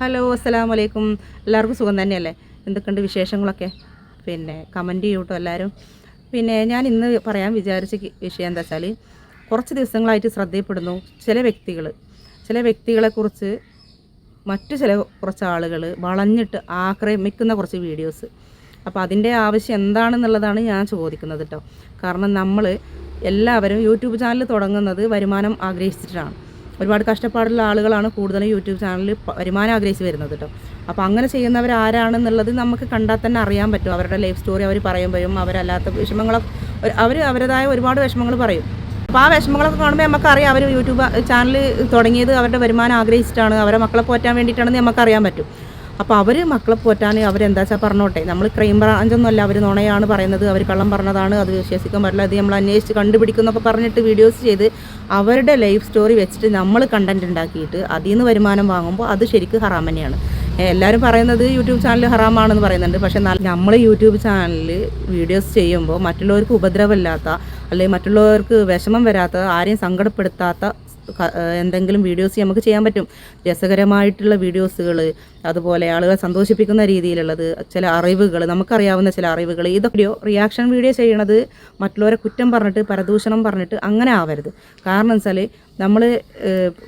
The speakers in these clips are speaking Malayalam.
ഹലോ അസ്സലാമു വലൈക്കും എല്ലാവർക്കും സുഖം തന്നെയല്ലേ? എന്തൊക്കെയുണ്ട് വിശേഷങ്ങളൊക്കെ? പിന്നെ കമന്റ് ചെയ്യൂട്ടോ എല്ലാവരും പിന്നെ ഞാൻ ഇന്ന് പറയാൻ വിചാരിച്ച വിഷയം എന്താ വെച്ചാൽ കുറച്ച് ദിവസങ്ങളായിട്ട് ശ്രദ്ധയപ്പെടുന്നു ചില വ്യക്തികൾ ചില വ്യക്തികളെക്കുറിച്ച് മറ്റു ചില കുറച്ച് ആളുകൾ വളഞ്ഞിട്ട് ആക്രമിക്കുന്ന കുറച്ച് വീഡിയോസ് അപ്പോൾ അതിന്റെ ആവശ്യം എന്താണെന്നുള്ളതാണ് ഞാൻ ചോദിക്കുന്നത് കേട്ടോ കാരണം നമ്മൾ എല്ലാവരും യൂട്യൂബ് ചാനൽ തുടങ്ങുന്നത് വരുമാനം ആഗ്രഹിച്ചിട്ടാണ്. ഒരുപാട് കഷ്ടപ്പാടുള്ള ആളുകളാണ് കൂടുതലും യൂട്യൂബ് ചാനലിൽ വരുമാനം ആഗ്രഹിച്ച് വരുന്നത് കേട്ടോ അപ്പോൾ അങ്ങനെ ചെയ്യുന്നവർ ആരാണെന്നുള്ളത് നമുക്ക് കണ്ടാൽ തന്നെ അറിയാൻ പറ്റും. അവരുടെ ലൈഫ് സ്റ്റോറി അവർ പറയുമ്പോഴും അവരല്ലാത്ത വിഷമങ്ങളൊക്കെ അവർ അവരുടേതായ ഒരുപാട് വിഷമങ്ങൾ പറയും. അപ്പോൾ ആ വിഷമങ്ങളൊക്കെ കാണുമ്പോൾ നമുക്കറിയാം അവർ യൂട്യൂബ് ചാനൽ തുടങ്ങിയത് അവരുടെ വരുമാനം ആഗ്രഹിച്ചിട്ടാണ് അവരുടെ മക്കളെ പോറ്റാൻ വേണ്ടിയിട്ടാണെന്ന് നമുക്കറിയാൻ പറ്റും. അപ്പോൾ അവർ മക്കളെ പോറ്റാൻ അവരെന്താ വെച്ചാൽ പറഞ്ഞോട്ടെ. നമ്മൾ ക്രൈം ബ്രാഞ്ചൊന്നുമല്ല അവർ നുണയാണ് പറയുന്നത് അവർ കള്ളം പറഞ്ഞതാണ് അത് വിശ്വസിക്കാൻ പറ്റില്ല അത് നമ്മൾ അന്വേഷിച്ച് കണ്ടുപിടിക്കുന്നൊക്കെ പറഞ്ഞിട്ട് വീഡിയോസ് ചെയ്ത് അവരുടെ ലൈഫ് സ്റ്റോറി വെച്ചിട്ട് നമ്മൾ കണ്ടന്റ് ഉണ്ടാക്കിയിട്ട് അതിൽ നിന്ന് വരുമാനം വാങ്ങുമ്പോൾ അത് ശരിക്കും ഹറാം തന്നെയാണ്. എല്ലാവരും പറയുന്നത് യൂട്യൂബ് ചാനൽ ഹറാമാണെന്ന് പറയുന്നുണ്ട്. പക്ഷേ നമ്മൾ യൂട്യൂബ് ചാനലിൽ വീഡിയോസ് ചെയ്യുമ്പോൾ മറ്റുള്ളവർക്ക് ഉപദ്രവമില്ലാത്ത അല്ലെങ്കിൽ മറ്റുള്ളവർക്ക് വിഷമം വരാത്ത ആരെയും സങ്കടപ്പെടുത്താത്ത എന്തെങ്കിലും വീഡിയോസ് നമുക്ക് ചെയ്യാൻ പറ്റും. രസകരമായിട്ടുള്ള വീഡിയോസുകൾ അതുപോലെ ആളുകളെ സന്തോഷിപ്പിക്കുന്ന രീതിയിലുള്ളത് ചില അറിവുകൾ നമുക്കറിയാവുന്ന ചില അറിവുകൾ ഇതൊക്കെ റിയാക്ഷൻ വീഡിയോ ചെയ്യണത് മറ്റുള്ളവരെ കുറ്റം പറഞ്ഞിട്ട് പരദൂഷണം പറഞ്ഞിട്ട് അങ്ങനെ ആവരുത്. കാരണം വെച്ചാൽ നമ്മൾ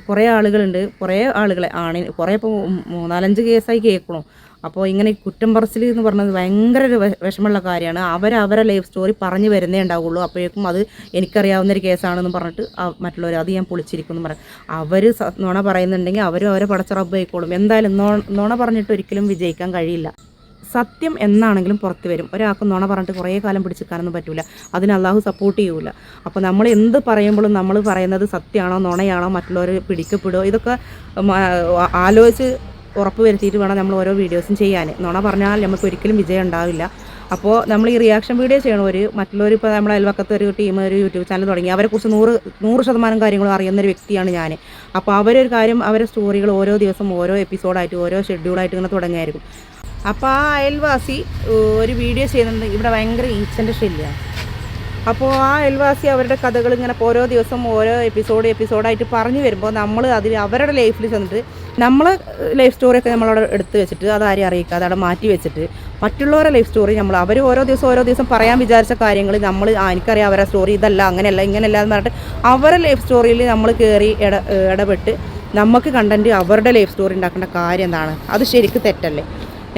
കുറേ ആളുകളുണ്ട്. കുറേ ആളുകളെ ആണിന് കുറേ ഇപ്പോൾ മൂന്നാലഞ്ച് കേസായി കേൾക്കണോ. അപ്പോൾ ഇങ്ങനെ കുറ്റം പറച്ചിൽ എന്ന് പറഞ്ഞത് ഭയങ്കര ഒരു വിഷമമുള്ള കാര്യമാണ്. അവർ അവരെ ലൈഫ് സ്റ്റോറി പറഞ്ഞു വരുന്നേ ഉണ്ടാവുള്ളൂ. അപ്പോഴേക്കും അത് എനിക്കറിയാവുന്ന ഒരു കേസാണെന്ന് പറഞ്ഞിട്ട് മറ്റുള്ളവർ അത് ഞാൻ പൊളിച്ചിരിക്കും എന്ന് പറയും അവർ നുണ പറയുന്നുണ്ടെങ്കിൽ അവരും അവരെ പടച്ച റബ്ബ് എന്തായാലും നുണ പറഞ്ഞിട്ട് ഒരിക്കലും വിജയിക്കാൻ കഴിയില്ല. സത്യം എന്നാണെങ്കിലും പുറത്ത് വരും. ഒരാൾക്ക് നുണ പറഞ്ഞിട്ട് കുറേ കാലം പിടിച്ചിരിക്കാനൊന്നും പറ്റില്ല അതിന് അള്ളാഹു സപ്പോർട്ട് ചെയ്യൂല. അപ്പോൾ നമ്മൾ എന്ത് പറയുമ്പോഴും നമ്മൾ പറയുന്നത് സത്യമാണോ നുണയാണോ മറ്റുള്ളവർ പിടിക്കപ്പെടുമോ ഇതൊക്കെ ആലോചിച്ച് ഉറപ്പ് വരുത്തിയിട്ട് വേണം നമ്മൾ ഓരോ വീഡിയോസും ചെയ്യാൻ. നുണ പറഞ്ഞാൽ നമുക്ക് ഒരിക്കലും വിജയം ഉണ്ടാവില്ല. അപ്പോൾ നമ്മൾ ഈ റിയാക്ഷൻ വീഡിയോ ചെയ്യണം ഒരു മറ്റുള്ളവർ ഇപ്പോൾ നമ്മളെ അയൽവക്കത്ത് ഒരു ടീം ഒരു യൂട്യൂബ് ചാനൽ തുടങ്ങി അവരെക്കുറിച്ച് നൂറ് നൂറ് ശതമാനം കാര്യങ്ങളും അറിയുന്ന ഒരു വ്യക്തിയാണ് ഞാൻ അപ്പോൾ അവരൊരു കാര്യം അവരെ സ്റ്റോറികൾ ഓരോ ദിവസം ഓരോ എപ്പിസോഡായിട്ട് ഓരോ ഷെഡ്യൂളായിട്ട് ഇങ്ങനെ തുടങ്ങിയായിരിക്കും അപ്പോൾ ആ അയൽവാസി ഒരു വീഡിയോ ചെയ്യുന്നുണ്ട്. ഇവിടെ ഭയങ്കര ഈച്ചന്റെ ശല്യമാണ് അപ്പോൾ ആ അയൽവാസി അവരുടെ കഥകൾ ഇങ്ങനെ ഓരോ ദിവസം ഓരോ എപ്പിസോഡ് എപ്പിസോഡായിട്ട് പറഞ്ഞു വരുമ്പോൾ നമ്മൾ അതിൽ അവരുടെ ലൈഫിൽ ചെന്നിട്ട് നമ്മൾ ലൈഫ് സ്റ്റോറിയൊക്കെ നമ്മളവിടെ എടുത്തു വെച്ചിട്ട് അതാരും അറിയിക്കാതെ അവിടെ മാറ്റി വെച്ചിട്ട് മറ്റുള്ളവരുടെ ലൈഫ് സ്റ്റോറി നമ്മൾ അവർ ഓരോ ദിവസം ഓരോ ദിവസം പറയാൻ വിചാരിച്ച കാര്യങ്ങൾ നമ്മൾ എനിക്കറിയാം അവരുടെ സ്റ്റോറി ഇതല്ല അങ്ങനെയല്ല ഇങ്ങനെയല്ല എന്ന് പറഞ്ഞിട്ട് അവരുടെ ലൈഫ് സ്റ്റോറിയിൽ നമ്മൾ കയറി ഇട ഇടപെട്ട് നമുക്ക് കണ്ടന്റ് അവരുടെ ലൈഫ് സ്റ്റോറി ഉണ്ടാക്കേണ്ട കാര്യം എന്താണ്? അത് ശരിക്കും തെറ്റല്ലേ?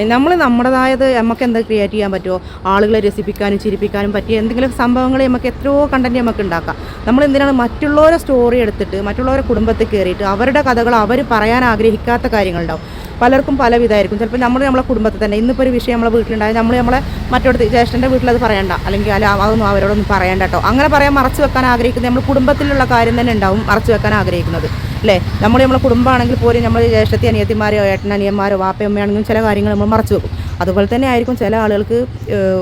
നമ്മൾ നമ്മുടേതായത് നമുക്ക് എന്താ ക്രിയേറ്റ് ചെയ്യാൻ പറ്റുമോ? ആളുകളെ രസിപ്പിക്കാനും ചിരിപ്പിക്കാനും പറ്റിയ എന്തെങ്കിലും സംഭവങ്ങൾ നമുക്ക് എത്രയോ കണ്ടന്റ് നമുക്ക് ഉണ്ടാക്കാം. നമ്മൾ എന്തിനാണ് മറ്റുള്ളവരെ സ്റ്റോറി എടുത്തിട്ട് മറ്റുള്ളവരെ കുടുംബത്തിൽ കയറിയിട്ട് അവരുടെ കഥകൾ അവർ പറയാൻ ആഗ്രഹിക്കാത്ത കാര്യങ്ങളുണ്ടാവും. പലർക്കും പല വിധമായിരിക്കും ചിലപ്പോൾ നമ്മൾ നമ്മളെ കുടുംബത്തിൽ തന്നെ ഇന്നിപ്പോൾ ഒരു വിഷയം നമ്മളെ വീട്ടിലുണ്ടായി നമ്മൾ നമ്മളെ മറ്റൊരു ജ്യേഷ്ഠന്റെ വീട്ടിലത് പറയണ്ട. അല്ലെങ്കിൽ അല്ല അതൊന്നും അവരോടൊന്നും പറയണ്ട കേട്ടോ. അങ്ങനെ പറയാൻ മറച്ചു വെക്കാൻ ആഗ്രഹിക്കുന്നത് നമ്മൾ കുടുംബത്തിലുള്ള കാര്യം തന്നെ ഉണ്ടാവും മറച്ചു വെക്കാൻ ആഗ്രഹിക്കുന്നത്. അല്ലേ? നമ്മൾ നമ്മളെ കുടുംബമാണെങ്കിൽ പോലും നമ്മൾ ജ്യേഷ്ഠത്തി അനിയത്തിമാരോ ഏട്ടനനിയന്മാരോ വാപ്പയമ്മയാണെങ്കിലും ചില കാര്യങ്ങൾ നമ്മൾ മറച്ചു വെക്കും. അതുപോലെ തന്നെ ആയിരിക്കും ചില ആളുകൾക്ക്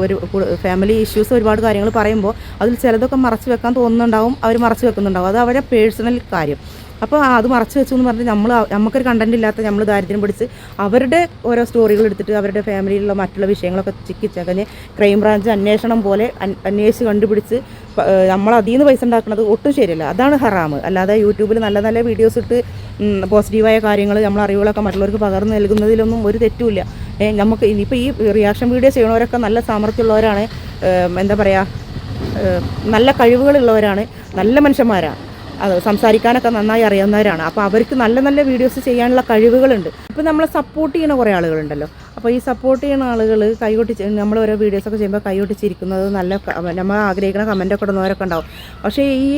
ഒരു ഫാമിലി ഇഷ്യൂസ് ഒരുപാട് കാര്യങ്ങൾ പറയുമ്പോൾ അതിൽ ചിലതൊക്കെ മറച്ചു വെക്കാൻ തോന്നുന്നുണ്ടാവും അവർ മറച്ചു വെക്കുന്നുണ്ടാവും. അത് അവരുടെ പേഴ്സണൽ കാര്യം. അപ്പോൾ അത് മറച്ചു വെച്ചു എന്ന് പറഞ്ഞ് നമ്മൾ നമുക്കൊരു കണ്ടന്റ് ഇല്ലാത്ത നമ്മൾ ദാരിദ്ര്യം പിടിച്ച് അവരുടെ ഓരോ സ്റ്റോറികൾ എടുത്തിട്ട് അവരുടെ ഫാമിലിയിലുള്ള മറ്റുള്ള വിഷയങ്ങളൊക്കെ ചിക്കിച്ചകഞ്ഞ് ക്രൈം ബ്രാഞ്ച് അന്വേഷണം പോലെ അന്വേഷിച്ച് കണ്ടുപിടിച്ച് നമ്മൾ അതിൽ നിന്ന് പൈസ ഉണ്ടാക്കുന്നത് ഒട്ടും ശരിയല്ല. അതാണ് ഹറാമ്. അല്ലാതെ യൂട്യൂബിൽ നല്ല നല്ല വീഡിയോസ് ഇട്ട് പോസിറ്റീവായ കാര്യങ്ങൾ നമ്മൾ അറിവുകളൊക്കെ മറ്റുള്ളവർക്ക് പകർന്നു നൽകുന്നതിലൊന്നും ഒരു തെറ്റുമില്ല. നമുക്ക് ഇനിയിപ്പോൾ ഈ റിയാക്ഷൻ വീഡിയോ ചെയ്യണവരൊക്കെ നല്ല സാമർഥ്യമുള്ളവരാണ്. എന്താ പറയുക നല്ല കഴിവുകളുള്ളവരാണ്. നല്ല മനുഷ്യന്മാരാണ് സംസാരിക്കാനൊക്കെ നന്നായി അറിയാവുന്നവരാണ് അപ്പോൾ അവർക്ക് നല്ല നല്ല വീഡിയോസ് ചെയ്യാനുള്ള കഴിവുകളുണ്ട്. ഇപ്പോൾ നമ്മളെ സപ്പോർട്ട് ചെയ്യുന്ന കുറേ ആളുകളുണ്ടല്ലോ. അപ്പോൾ ഈ സപ്പോർട്ട് ചെയ്യുന്ന ആളുകൾ കൈകൊട്ടി നമ്മൾ ഓരോ വീഡിയോസൊക്കെ ചെയ്യുമ്പോൾ കൈകൊട്ടിച്ചിരിക്കുന്നത് നല്ല നമ്മൾ ആഗ്രഹിക്കുന്ന കമന്റൊക്കെ ഇടുന്നവരൊക്കെ ഉണ്ടാവും. പക്ഷേ ഈ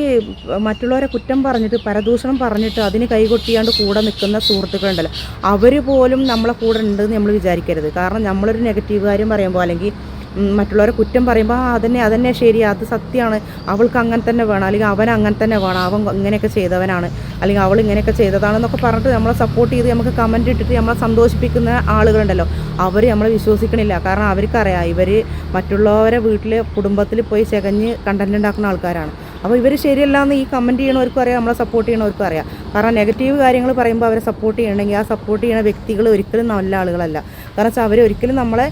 മറ്റുള്ളവരെ കുറ്റം പറഞ്ഞിട്ട് പരദൂഷണം പറഞ്ഞിട്ട് അതിന് കൈകൊട്ടിയാണ്ട് കൂടെ നിൽക്കുന്ന സുഹൃത്തുക്കളുണ്ടല്ലോ. അവർ പോലും നമ്മളെ കൂടെ ഉണ്ടെന്ന് നമ്മൾ വിചാരിക്കരുത്. കാരണം നമ്മളൊരു നെഗറ്റീവ് കാര്യം പറയുമ്പോൾ അല്ലെങ്കിൽ മറ്റുള്ളവരെ കുറ്റം പറയുമ്പോൾ ആ അതന്നെ അതന്നെ ശരി അത് സത്യമാണ് അവൾക്ക് അങ്ങനെ തന്നെ വേണം. അല്ലെങ്കിൽ അവൻ അങ്ങനെ തന്നെ വേണം. അവൻ ഇങ്ങനെയൊക്കെ ചെയ്തവനാണ്. അല്ലെങ്കിൽ അവൾ ഇങ്ങനെയൊക്കെ ചെയ്തതാണെന്നൊക്കെ പറഞ്ഞിട്ട് നമ്മളെ സപ്പോർട്ട് ചെയ്ത് നമുക്ക് കമന്റ് ഇട്ടിട്ട് നമ്മളെ സന്തോഷിപ്പിക്കുന്ന ആളുകളുണ്ടല്ലോ. അവർ നമ്മളെ വിശ്വസിക്കണില്ല. കാരണം അവർക്കറിയാം ഇവർ മറ്റുള്ളവരെ വീട്ടിൽ കുടുംബത്തിൽ പോയി ചകഞ്ഞ് കണ്ടന്റ് ഉണ്ടാക്കുന്ന ആൾക്കാരാണ്. അപ്പോൾ ഇവർ ശരിയല്ല എന്ന് ഈ കമന്റ് ചെയ്യണവർക്കും അറിയാം നമ്മളെ സപ്പോർട്ട് ചെയ്യണവർക്കും അറിയാം. കാരണം നെഗറ്റീവ് കാര്യങ്ങൾ പറയുമ്പോൾ അവരെ സപ്പോർട്ട് ചെയ്യണമെങ്കിൽ ആ സപ്പോർട്ട് ചെയ്യുന്ന വ്യക്തികൾ ഒരിക്കലും നല്ല ആളുകളല്ല. കാരണം വെച്ചാൽ അവർ ഒരിക്കലും നമ്മളെ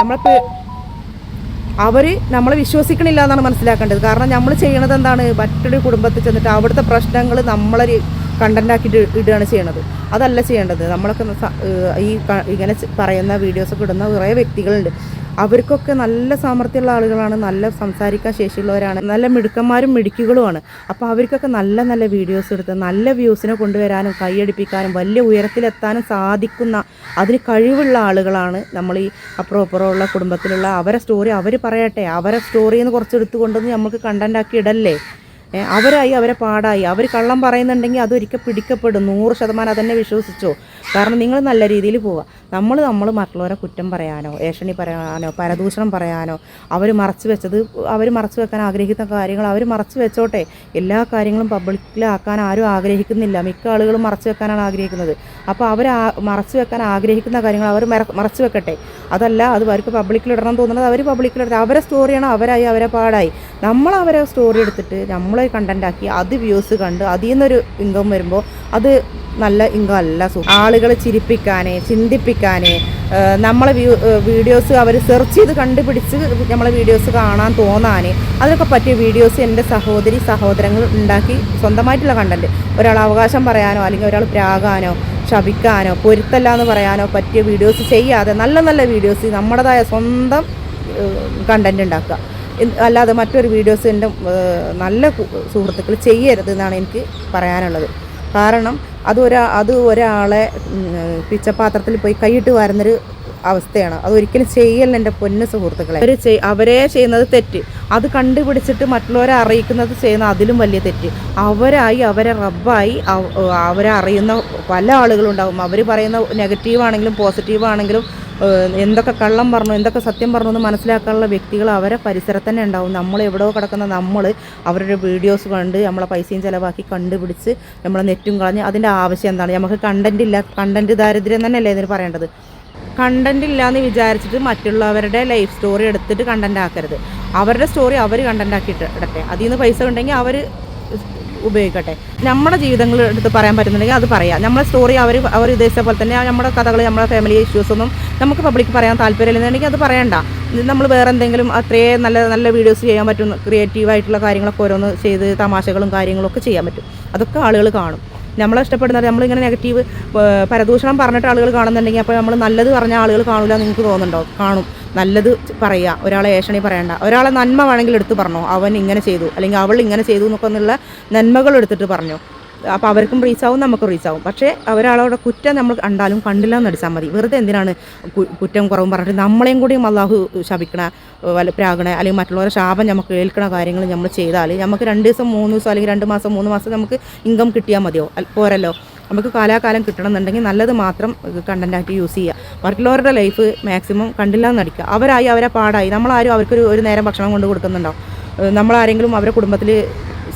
നമ്മളെ അവർ നമ്മളെ വിശ്വസിക്കണില്ല എന്നാണ് മനസ്സിലാക്കേണ്ടത്. കാരണം നമ്മൾ ചെയ്യണത് എന്താണ്? മറ്റൊരു കുടുംബത്തിൽ ചെന്നിട്ട് അവിടുത്തെ പ്രശ്നങ്ങൾ നമ്മളെ കണ്ടന്റ് ആക്കിയിട്ട് ഇടുകയാണ് ചെയ്യണത്. അതല്ല ചെയ്യേണ്ടത്. നമ്മളൊക്കെ ഈ ഇങ്ങനെ പറയുന്ന വീഡിയോസൊക്കെ ഇടുന്ന കുറേ വ്യക്തികളുണ്ട്. അവർക്കൊക്കെ നല്ല സാമർഥ്യമുള്ള ആളുകളാണ്. നല്ല സംസാരിക്കാൻ ശേഷിയുള്ളവരാണ്. നല്ല മിടുക്കന്മാരും മിടുക്കുകളുമാണ്. അപ്പോൾ അവർക്കൊക്കെ നല്ല നല്ല വീഡിയോസ് എടുത്ത് നല്ല വ്യൂസിനെ കൊണ്ടുവരാനും കൈയടിപ്പിക്കാനും വലിയ ഉയരത്തിലെത്താനും സാധിക്കുന്ന അതിന് കഴിവുള്ള ആളുകളാണ് നമ്മൾ ഈ അപ്പുറം അപ്പുറം ഉള്ള കുടുംബത്തിലുള്ള. അവരെ സ്റ്റോറി അവർ പറയട്ടെ. അവരെ സ്റ്റോറിയിൽ നിന്ന് കുറച്ച് എടുത്തുകൊണ്ടൊന്ന് നമുക്ക് കണ്ടന്റാക്കി ഇടല്ലേ? അവരായി അവരെ പാടായി. അവർ കള്ളം പറയുന്നുണ്ടെങ്കിൽ അതൊരിക്കൽ പിടിക്കപ്പെടും. നൂറ് ശതമാനം അതന്നെ വിശ്വസിച്ചോ? കാരണം നിങ്ങൾ നല്ല രീതിയിൽ പോവുക നമ്മൾ നമ്മൾ മറ്റുള്ളവരെ കുറ്റം പറയാനോ ഏഷണി പറയാനോ പരദൂഷണം പറയാനോ അവർ മറച്ചു വെച്ചത് അവർ മറച്ചു വെക്കാൻ ആഗ്രഹിക്കുന്ന കാര്യങ്ങൾ അവർ മറച്ചു വെച്ചോട്ടെ. എല്ലാ കാര്യങ്ങളും പബ്ലിക്കിലാക്കാൻ ആരും ആഗ്രഹിക്കുന്നില്ല. മിക്ക ആളുകളും മറച്ചു വെക്കാനാണ് ആഗ്രഹിക്കുന്നത്. അപ്പോൾ അവർ മറച്ചു വെക്കാൻ ആഗ്രഹിക്കുന്ന കാര്യങ്ങൾ അവർ മറച്ചു വെക്കട്ടെ. അതല്ല അത് അവർക്ക് പബ്ലിക്കിലിടണം തോന്നുന്നത് അവർ പബ്ലിക്കിലിടണം അവരെ സ്റ്റോറിയാണ് അവരായി അവരെ പാടായി. നമ്മൾ അവരെ സ്റ്റോറി എടുത്തിട്ട് നമ്മളെ കണ്ടന്റ് ആക്കി അത് വ്യൂസ് കണ്ട് അതിൽ നിന്നൊരു ഇൻകം വരുമ്പോൾ അത് നല്ല ഇൻകം അല്ല. ആളുകളെ ചിരിപ്പിക്കാനേ ചിന്തിപ്പിക്കാനേ നമ്മളെ വ്യൂ വീഡിയോസ് അവർ സെർച്ച് ചെയ്ത് കണ്ടുപിടിച്ച് നമ്മളെ വീഡിയോസ് കാണാൻ തോന്നാൻ അതിനൊക്കെ പറ്റിയ വീഡിയോസ് എന്റെ സഹോദരി സഹോദരങ്ങൾ ഉണ്ടാക്കി സ്വന്തമായിട്ടുള്ള കണ്ടന്റ് ഒരാൾ അവകാശം പറയാനോ അല്ലെങ്കിൽ ഒരാൾ പ്രാകാനോ ശപിക്കാനോ പൊരുത്തല്ല എന്ന് പറയാനോ പറ്റിയ വീഡിയോസ് ചെയ്യാതെ നല്ല നല്ല വീഡിയോസ് നമ്മുടേതായ സ്വന്തം കണ്ടന്റ് ഉണ്ടാക്കുക. അല്ലാതെ മറ്റൊരു വീഡിയോസ് എന്റെ നല്ല സുഹൃത്തുക്കൾ ചെയ്യരുത് എന്നാണ് എനിക്ക് പറയാനുള്ളത്. കാരണം അത് അത് ഒരാളെ പിച്ചപാത്രത്തിൽ പോയി കൈയിട്ട് വരുന്നൊരു അവസ്ഥയാണ്. അതൊരിക്കലും ചെയ്യല്ല എന്റെ പൊന്ന് സുഹൃത്തുക്കളെ. അവർ അവരെ ചെയ്യുന്നത് തെറ്റ്. അത് കണ്ടുപിടിച്ചിട്ട് മറ്റുള്ളവരെ അറിയിക്കുന്നത് ചെയ്യുന്ന അതിലും വലിയ തെറ്റ്. അവരായി അവരെ റബ്ബായി അവ- അവരെ അറിയുന്ന പല ആളുകളുണ്ടാവും. അവർ പറയുന്ന നെഗറ്റീവ് ആണെങ്കിലും പോസിറ്റീവ് ആണെങ്കിലും എന്തൊക്കെ കള്ളം പറഞ്ഞു എന്തൊക്കെ സത്യം പറഞ്ഞു എന്ന് മനസ്സിലാക്കാനുള്ള വ്യക്തികൾ അവരെ പരിസരത്ത് തന്നെ ഉണ്ടാവും. നമ്മൾ എവിടെയോ കിടക്കുന്ന നമ്മൾ അവരുടെ വീഡിയോസ് കണ്ട് നമ്മളെ പൈസയും ചിലവാക്കി കണ്ടുപിടിച്ച് നമ്മളെ നെറ്റും കളഞ്ഞ് അതിന്റെ ആവശ്യം എന്താണ്? നമുക്ക് കണ്ടന്റ് ഇല്ല കണ്ടന്റ് ദാരിദ്ര്യം തന്നെയല്ലേ ഇതിന് പറയേണ്ടത്? കണ്ടന്റ് ഇല്ലയെന്ന് വിചാരിച്ചിട്ട് മറ്റുള്ളവരുടെ ലൈഫ് സ്റ്റോറി എടുത്തിട്ട് കണ്ടന്റ് ആക്കരുത്. അവരുടെ സ്റ്റോറി അവർ കണ്ടന്റ് ആക്കിയിട്ട് ഇടട്ടെ. അതിൽ നിന്ന് പൈസ ഉണ്ടെങ്കിൽ അവർ ഉപയോഗിക്കട്ടെ. നമ്മുടെ ജീവിതങ്ങൾ എടുത്ത് പറയാൻ പറ്റുന്നുണ്ടെങ്കിൽ അത് പറയാം. നമ്മുടെ സ്റ്റോറി അവർ അവർ ഉദ്ദേശിച്ച പോലെ തന്നെ നമ്മുടെ കഥകൾ നമ്മുടെ ഫാമിലി ഇഷ്യൂസ് ഒന്നും നമുക്ക് പബ്ലിക് പറയാൻ താല്പര്യമില്ലെന്നുണ്ടെങ്കിൽ അത് പറയണ്ട. നമ്മൾ വേറെ എന്തെങ്കിലും അത്രയും നല്ല നല്ല വീഡിയോസ് ചെയ്യാൻ പറ്റും ക്രിയേറ്റീവായിട്ടുള്ള കാര്യങ്ങളൊക്കെ ഓരോന്ന് ചെയ്ത് തമാശകളും കാര്യങ്ങളും ഒക്കെ ചെയ്യാൻ പറ്റും. അതൊക്കെ ആളുകൾ കാണും. നമ്മളെ ഇഷ്ടപ്പെടുന്നത് നമ്മളിങ്ങനെ നെഗറ്റീവ് പരദൂഷണം പറഞ്ഞിട്ട് ആളുകൾ കാണുന്നുണ്ടെങ്കിൽ അപ്പോൾ നമ്മൾ നല്ലത് പറഞ്ഞ ആളുകൾ കാണില്ല നിങ്ങൾക്ക് തോന്നുന്നുണ്ടോ? കാണും. നല്ലത് പറയുക ഒരാളെ ഏഷണി പറയണ്ട. ഒരാളെ നന്മ വേണമെങ്കിൽ എടുത്ത് പറഞ്ഞോ. അവൻ ഇങ്ങനെ ചെയ്തു. അല്ലെങ്കിൽ അവൾ ഇങ്ങനെ ചെയ്തു എന്നൊക്കെ എന്നുള്ള നന്മകൾ എടുത്തിട്ട് പറഞ്ഞു. അപ്പോൾ അവർക്കും റീച്ച് ആവും നമുക്ക് റീച്ച് ആവും. പക്ഷേ ഒരാളോടെ കുറ്റം നമ്മൾ കണ്ടാലും കണ്ടില്ല എന്ന് അടിച്ചാൽ മതി. വെറുതെ എന്തിനാണ് കുറ്റം കുറവും പറഞ്ഞിട്ട് നമ്മളെയും കൂടിയും അള്ളാഹു ശപിക്കണ വല്ല പ്രാകണ അല്ലെങ്കിൽ മറ്റുള്ളവരെ ശാപം നമുക്ക് കേൾക്കണ കാര്യങ്ങൾ നമ്മൾ ചെയ്താൽ നമുക്ക് രണ്ട് ദിവസം മൂന്ന് ദിവസം അല്ലെങ്കിൽ രണ്ട് മാസം മൂന്ന് മാസം നമുക്ക് ഇൻകം കിട്ടിയാൽ മതിയോ? പോരല്ലോ. നമുക്ക് കാലാകാലം കിട്ടണം എന്നുണ്ടെങ്കിൽ നല്ലത് മാത്രം കണ്ടന്റായിട്ട് യൂസ് ചെയ്യുക. മറ്റുള്ളവരുടെ ലൈഫ് മാക്സിമം കണ്ടില്ല എന്നടിക്കുക അവരായി അവരെ പാടായി. നമ്മളാരും അവർക്കൊരു ഒരു നേരം ഭക്ഷണം കൊണ്ട് കൊടുക്കുന്നുണ്ടോ? നമ്മളാരെങ്കിലും അവരുടെ കുടുംബത്തിൽ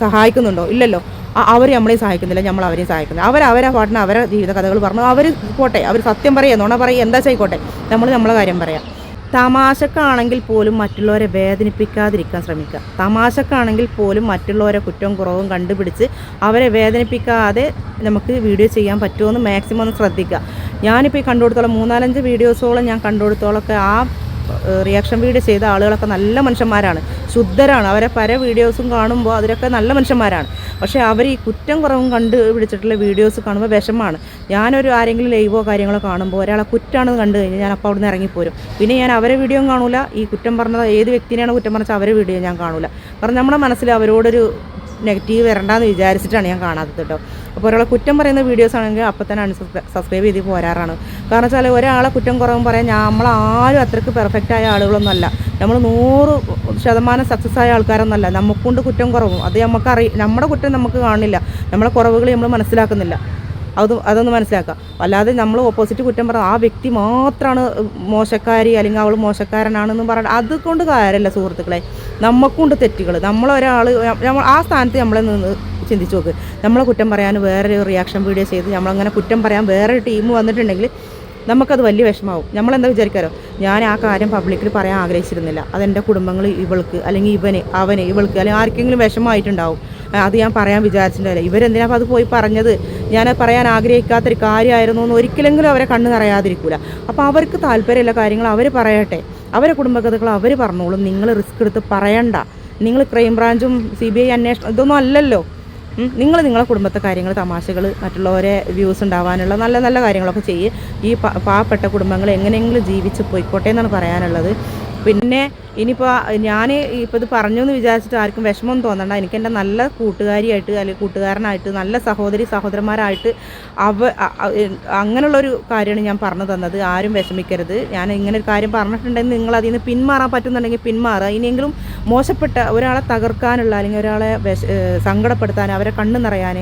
സഹായിക്കുന്നുണ്ടോ? ഇല്ലല്ലോ. അവർ നമ്മളെ സഹായിക്കുന്നില്ല നമ്മൾ അവരെയും സഹായിക്കുന്നില്ല. അവർ അവരെ പാട്ടിന് അവരെ ജീവിത കഥകൾ പറഞ്ഞു. അവർ പോട്ടെ അവർ സത്യം പറയുക നുണ പറയുക എന്താ ചെയ്യിക്കോട്ടെ. നമ്മൾ നമ്മളെ കാര്യം പറയാം. തമാശക്കാണെങ്കിൽ പോലും മറ്റുള്ളവരെ വേദനിപ്പിക്കാതിരിക്കാൻ ശ്രമിക്കുക. തമാശക്കാണെങ്കിൽ പോലും മറ്റുള്ളവരെ കുറ്റവും കുറവും കണ്ടുപിടിച്ച് അവരെ വേദനിപ്പിക്കാതെ നമുക്ക് വീഡിയോ ചെയ്യാൻ പറ്റുമോ എന്ന് മാക്സിമം ഒന്ന് ശ്രദ്ധിക്കുക. ഞാനിപ്പോൾ ഈ കണ്ടുകൊടുത്തോളം മൂന്നാലഞ്ച് വീഡിയോസോളം ഞാൻ കണ്ടുകൊടുത്തോളൊക്കെ ആ റിയാക്ഷൻ വീഡിയോ ചെയ്ത ആളുകളൊക്കെ നല്ല മനുഷ്യന്മാരാണ്. ശുദ്ധരാണ്. അവരെ പല വീഡിയോസും കാണുമ്പോൾ അവരൊക്കെ നല്ല മനുഷ്യന്മാരാണ്. പക്ഷേ അവർ ഈ കുറ്റം കുറവും കണ്ട് പിടിച്ചിട്ടുള്ള വീഡിയോസ് കാണുമ്പോൾ വിഷമമാണ് ഞാനൊരു ആരെങ്കിലും ലൈവോ കാര്യങ്ങളോ കാണുമ്പോൾ ഒരാളെ കുറ്റാണെന്ന് കണ്ടു കഴിഞ്ഞാൽ ഞാൻ അപ്പോൾ അവിടുന്ന് ഇറങ്ങിപ്പോരും. പിന്നെ ഞാൻ അവരെ വീഡിയോ കാണൂല. ഈ കുറ്റം പറഞ്ഞത് ഏത് വ്യക്തിനെയാണ് കുറ്റം പറഞ്ഞാൽ അവരെ വീഡിയോ ഞാൻ കാണൂല. കാരണം നമ്മുടെ മനസ്സിൽ അവരോടൊരു നെഗറ്റീവ് വരണ്ടെന്ന് വിചാരിച്ചിട്ടാണ് ഞാൻ കാണാത്തത് കേട്ടോ. അപ്പോൾ ഒരാളെ കുറ്റം പറയുന്ന വീഡിയോസ് ആണെങ്കിൽ അപ്പം തന്നെ സബ്സ്ക്രൈബ് ചെയ്ത് പോരാറാണ്. കാരണം വെച്ചാൽ ഒരാളെ കുറ്റം കുറവും പറയാൻ നമ്മളാരും അത്രയ്ക്ക് പെർഫെക്റ്റ് ആയ ആളുകളൊന്നുമല്ല. നമ്മൾ നൂറ് ശതമാനം സക്സസ് ആയ ആൾക്കാരൊന്നുമല്ല. നമുക്കൊണ്ട് കുറ്റം കുറവും. അത് നമുക്ക് അറി നമ്മുടെ കുറ്റം നമുക്ക് കാണില്ല. നമ്മളെ കുറവുകൾ നമ്മൾ മനസ്സിലാക്കുന്നില്ല. അത് അതൊന്ന് മനസ്സിലാക്കുക. അല്ലാതെ നമ്മൾ ഓപ്പോസിറ്റ് കുറ്റം പറഞ്ഞ ആ വ്യക്തി മാത്രമാണ് മോശക്കാരി അല്ലെങ്കിൽ അവൾ മോശക്കാരനാണെന്ന് പറഞ്ഞാൽ അതുകൊണ്ട് കാര്യമല്ല സുഹൃത്തുക്കളെ. നമുക്കുണ്ട് തെറ്റുകൾ നമ്മളൊരാൾ നമ്മൾ ആ സ്ഥാനത്ത് നമ്മളെ നിന്ന് ചിന്തിച്ച് നോക്ക്. നമ്മളെ കുറ്റം പറയാൻ വേറൊരു റിയാക്ഷൻ വീഡിയോ ചെയ്ത് നമ്മളങ്ങനെ കുറ്റം പറയാൻ വേറൊരു ടീം വന്നിട്ടുണ്ടെങ്കിൽ നമുക്കത് വലിയ വിഷമാവും. നമ്മളെന്താ വിചാരിക്കാരോ ഞാൻ ആ കാര്യം പബ്ലിക്കിൽ പറയാൻ ആഗ്രഹിച്ചിരുന്നില്ല. അതെന്റെ കുടുംബങ്ങൾ ഇവൾക്ക് അല്ലെങ്കിൽ ഇവന് അവന് ഇവൾക്ക് അല്ലെങ്കിൽ ആർക്കെങ്കിലും വിഷമമായിട്ടുണ്ടാവും. അത് ഞാൻ പറയാൻ വിചാരിച്ചിട്ടുണ്ടല്ലോ ഇവരെന്തിനാ അപ്പോൾ അത് പോയി പറഞ്ഞത്? ഞാൻ പറയാൻ ആഗ്രഹിക്കാത്തൊരു കാര്യമായിരുന്നു എന്ന് ഒരിക്കലെങ്കിലും അവരെ കണ്ണ് നിറയാതിരിക്കില്ല അപ്പോൾ അവർക്ക് താല്പര്യമുള്ള കാര്യങ്ങൾ അവർ പറയട്ടെ. അവരെ കുടുംബകഥകൾ അവർ പറഞ്ഞോളും. നിങ്ങൾ റിസ്ക് എടുത്ത് പറയണ്ട. നിങ്ങൾ ക്രൈം ബ്രാഞ്ചും സി ബി ഐ അന്വേഷണം ഇതൊന്നും അല്ലല്ലോ. നിങ്ങൾ നിങ്ങളെ കുടുംബത്തെ കാര്യങ്ങൾ തമാശകൾ മറ്റുള്ളവരെ വ്യൂസ് ഉണ്ടാവാനുള്ള നല്ല നല്ല കാര്യങ്ങളൊക്കെ ചെയ്യ്. ഈ പാവപ്പെട്ട കുടുംബങ്ങൾ എങ്ങനെയെങ്കിലും ജീവിച്ച് പോയിക്കോട്ടെ എന്നാണ് പറയാനുള്ളത്. പിന്നെ ഇനിയിപ്പോൾ ഞാൻ ഇപ്പോൾ ഇത് പറഞ്ഞു എന്ന് വിചാരിച്ചിട്ട് ആർക്കും വിഷമം തോന്നണ്ട. എനിക്ക് എന്റെ നല്ല കൂട്ടുകാരിയായിട്ട് അല്ലെങ്കിൽ കൂട്ടുകാരനായിട്ട് നല്ല സഹോദരി സഹോദരന്മാരായിട്ട് അവ അങ്ങനെയുള്ളൊരു കാര്യമാണ് ഞാൻ പറഞ്ഞു തന്നത്. ആരും വിഷമിക്കരുത്. ഞാൻ ഇങ്ങനെ ഒരു കാര്യം പറഞ്ഞിട്ടുണ്ടെങ്കിൽ നിങ്ങൾ അതിൽ നിന്ന് പിന്മാറാൻ പറ്റുന്നുണ്ടെങ്കിൽ പിന്മാറുക. ഇനിയെങ്കിലും മോശപ്പെട്ട ഒരാളെ തകർക്കാനുള്ള അല്ലെങ്കിൽ ഒരാളെ വിഷ സങ്കടപ്പെടുത്താൻ അവരെ കണ്ണു നിറയാൻ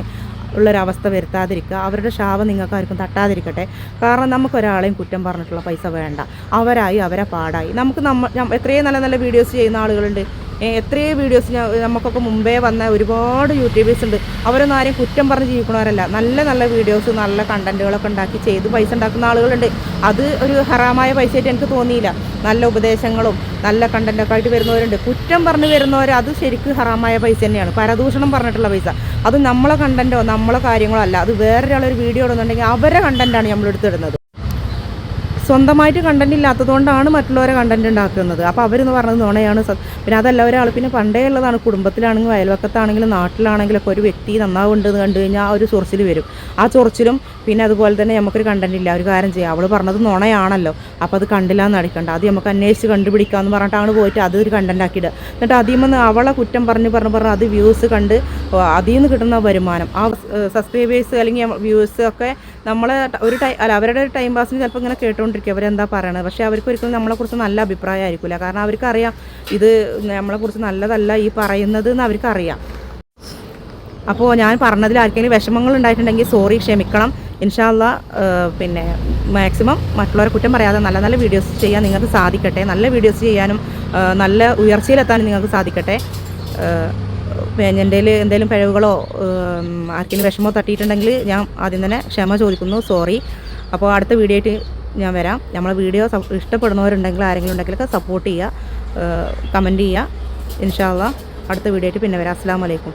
ഉള്ളൊരവസ്ഥ വരുത്താതിരിക്കുക. അവരുടെ ശാപം നിങ്ങൾക്ക് ആർക്കും തട്ടാതിരിക്കട്ടെ. കാരണം നമുക്ക് ഒരാളെയും കുറ്റം പറഞ്ഞിട്ടുള്ള പൈസ വേണ്ട. അവരായി അവരെ പാടായി. നമുക്ക് നമ്മ ഞം- എത്രയും നല്ല നല്ല വീഡിയോസ് ചെയ്യുന്ന ആളുകളുണ്ട്. എത്രയോ വീഡിയോസ് നമുക്കൊക്കെ മുമ്പേ വന്ന ഒരുപാട് യൂട്യൂബേഴ്സ് ഉണ്ട്. അവരൊന്നും ആരെയും കുറ്റം പറഞ്ഞ് ജീവിക്കണവരല്ല നല്ല നല്ല വീഡിയോസ് നല്ല കണ്ടന്റുകളൊക്കെ ഉണ്ടാക്കി ചെയ്ത് പൈസ ഉണ്ടാക്കുന്ന ആളുകളുണ്ട്. അത് ഒരു ഹറാമായ പൈസയായിട്ട് എനിക്ക് തോന്നിയില്ല. നല്ല ഉപദേശങ്ങളും നല്ല കണ്ടന്റൊക്കെ ആയിട്ട് വരുന്നവരുണ്ട്. കുറ്റം പറഞ്ഞ് വരുന്നവർ അത് ശരിക്കും ഹറാമായ പൈസ തന്നെയാണ്. പരദൂഷണം പറഞ്ഞിട്ടുള്ള പൈസ. അത് നമ്മളെ കണ്ടന്റോ നമ്മളെ കാര്യങ്ങളല്ല. അത് വേറൊരാളൊരു വീഡിയോ ഇടുന്നുണ്ടെങ്കിൽ അവരെ കണ്ടന്റാണ് നമ്മൾ എടുത്തിടുന്നത് സ്വന്തമായിട്ട് കണ്ടന്റ് ഇല്ലാത്തതുകൊണ്ടാണ് മറ്റുള്ളവരെ കണ്ടന്റ് ഉണ്ടാക്കുന്നത്. അപ്പോൾ അവരെന്ന് പറഞ്ഞത് നുണയാണ് പിന്നെ അതല്ല ഒരാൾ പിന്നെ പണ്ടേ ഉള്ളതാണ്. കുടുംബത്തിലാണെങ്കിലും അയൽവക്കത്താണെങ്കിലും നാട്ടിലാണെങ്കിലും ഒക്കെ ഒരു വ്യക്തി നന്നാവുണ്ടെന്ന് കണ്ടു കഴിഞ്ഞാൽ ആ ഒരു ചൊറിച്ചിൽ വരും. ആ ചൊറിച്ചിലും പിന്നെ അതുപോലെ തന്നെ നമുക്കൊരു കണ്ടന്റ് ഇല്ല. ഒരു കാര്യം ചെയ്യാം. അവൾ പറഞ്ഞത് നുണയാണല്ലോ. അപ്പോൾ അത് കണ്ടില്ല എന്ന് നടിക്കണ്ട. അത് നമുക്ക് അന്വേഷിച്ച് കണ്ടുപിടിക്കാമെന്ന് പറഞ്ഞിട്ടാണ് പോയിട്ട് അത് ഒരു കണ്ടന്റ് ആക്കിയിട്ട് എന്നിട്ട് അതിൽ നിന്ന് അവളെ കുറ്റം പറഞ്ഞ് പറഞ്ഞ് പറഞ്ഞ് അത് വ്യൂസ് കണ്ട് അതിൽ നിന്ന് കിട്ടുന്ന വരുമാനം ആ സബ്സ്ക്രൈബേഴ്സ് അല്ലെങ്കിൽ വ്യൂവേഴ്സ് ഒക്കെ നമ്മളെ ഒരു ടൈം അല്ല അവരുടെ ഒരു ടൈം പാസിന് ചിലപ്പോൾ ഇങ്ങനെ കേട്ടുകൊണ്ടിരിക്കും അവരെന്താ പറയണത്? പക്ഷേ അവർക്ക് ഒരിക്കലും നമ്മളെക്കുറിച്ച് നല്ല അഭിപ്രായം ആയിരിക്കില്ല കാരണം അവർക്കറിയാം ഇത് നമ്മളെക്കുറിച്ച് നല്ലതല്ല ഈ പറയുന്നത് എന്ന് അവർക്കറിയാം. അപ്പോൾ ഞാൻ പറഞ്ഞതിൽ ആർക്കെങ്കിലും വിഷമങ്ങൾ ഉണ്ടായിട്ടുണ്ടെങ്കിൽ സോറി ക്ഷമിക്കണം. ഇൻഷാല്ല പിന്നെ മാക്സിമം മറ്റുള്ളവരെ കുറ്റം പറയാതെ നല്ല നല്ല വീഡിയോസ് ചെയ്യാൻ നിങ്ങൾക്ക് സാധിക്കട്ടെ. നല്ല വീഡിയോസ് ചെയ്യാനും നല്ല ഉയർച്ചയിലെത്താനും നിങ്ങൾക്ക് സാധിക്കട്ടെ. എന്റെ എന്തെങ്കിലും പിഴവുകളോ ആർക്കെങ്കിലും വിഷമോ തട്ടിയിട്ടുണ്ടെങ്കിൽ ഞാൻ ആദ്യം തന്നെ ക്ഷമ ചോദിക്കുന്നു. സോറി. അപ്പോൾ അടുത്ത വീഡിയോ ആയിട്ട് ഞാൻ വരാം. നമ്മളെ വീഡിയോ ഇഷ്ടപ്പെടുന്നവരുണ്ടെങ്കിൽ ആരെങ്കിലും ഉണ്ടെങ്കിലൊക്കെ സപ്പോർട്ട് ചെയ്യുക കമന്റ് ചെയ്യുക. ഇൻഷാല്ല അടുത്ത വീഡിയോ ആയിട്ട് പിന്നെ വരാം. അസ്സാം വലൈക്കും